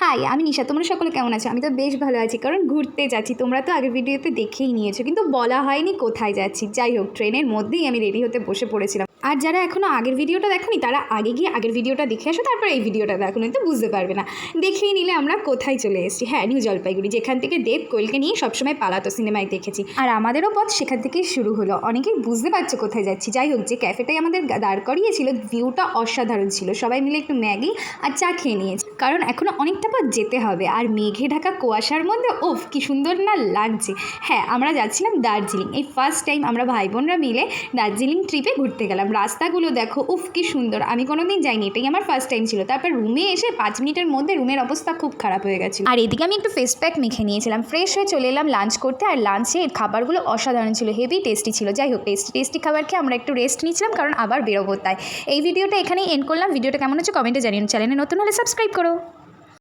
High আমি নিশা। তোমরা সকলে কেমন আছো? আমি তো বেশ ভালো আছি, কারণ ঘুরতে যাচ্ছি। তোমরা তো আগের ভিডিওতে দেখেই নিয়েছো, কিন্তু বলা হয়নি কোথায় যাচ্ছি। যাই হোক, ট্রেনের মধ্যেই আমি রেডি হতে বসে পড়েছিলাম। আর যারা এখনও আগের ভিডিওটা দেখোনি, তারা আগে গিয়ে আগের ভিডিওটা দেখে আসো, তারপর এই ভিডিওটা দেখো তো বুঝতে পারবে না। দেখেই নিলে আমরা কোথায় চলে এসেছি। হ্যাঁ নিউ জলপাইগুড়ি, যেখান থেকে দেব কোয়েলকে নিয়ে সবসময় পালাতো সিনেমায় দেখেছি। আর আমাদেরও পথ সেখান থেকেই শুরু হলো। অনেকেই বুঝতে পারছ কোথায় যাচ্ছি। যাই হোক, যে ক্যাফেটাই আমাদের দাঁড় করিয়েছিল, ভিউটা অসাধারণ ছিল। সবাই মিলে একটু ম্যাগি আর চা খেয়ে নিয়েছি। কারণ এখনও অনেকটা পথ যেতে হবে। আর মেঘে ঢাকা কুয়াশার মধ্যে ওফ কি সুন্দর না লাগছে। হ্যাঁ আমরা যাচ্ছিলাম দার্জিলিং। এই ফার্স্ট টাইম আমরা ভাই বোনরা মিলে দার্জিলিং ট্রিপে ঘুরতে গেলাম। রাস্তাগুলো দেখো, উফ, কি সুন্দর। আমি কোনো দিন যাইনি, এটাই আমার ফার্স্ট টাইম ছিল। তারপর রুমে এসে পাঁচ মিনিটের মধ্যে রুমের অবস্থা খুব খারাপ হয়ে গেছে আর এদিকে আমি একটু ফেস প্যাক মেখে নিয়েছিলাম। ফ্রেশ হয়ে চলে এলাম লাঞ্চ করতে আর লাঞ্চে খাবারগুলো অসাধারণ ছিল হেভি টেস্টি ছিল। যাই হোক টেস্টি টেস্টি খাবার খেয়ে আমরা একটু রেস্ট নিয়েছিলাম, কারণ আবার বেরোবো তাই। এই ভিডিওটা এখানেই এন্ড করলাম। ভিডিওটা কেমন হচ্ছে কমেন্টে জানিয়ে চ্যানেলে নতুন হলে সাবস্ক্রাইব করো।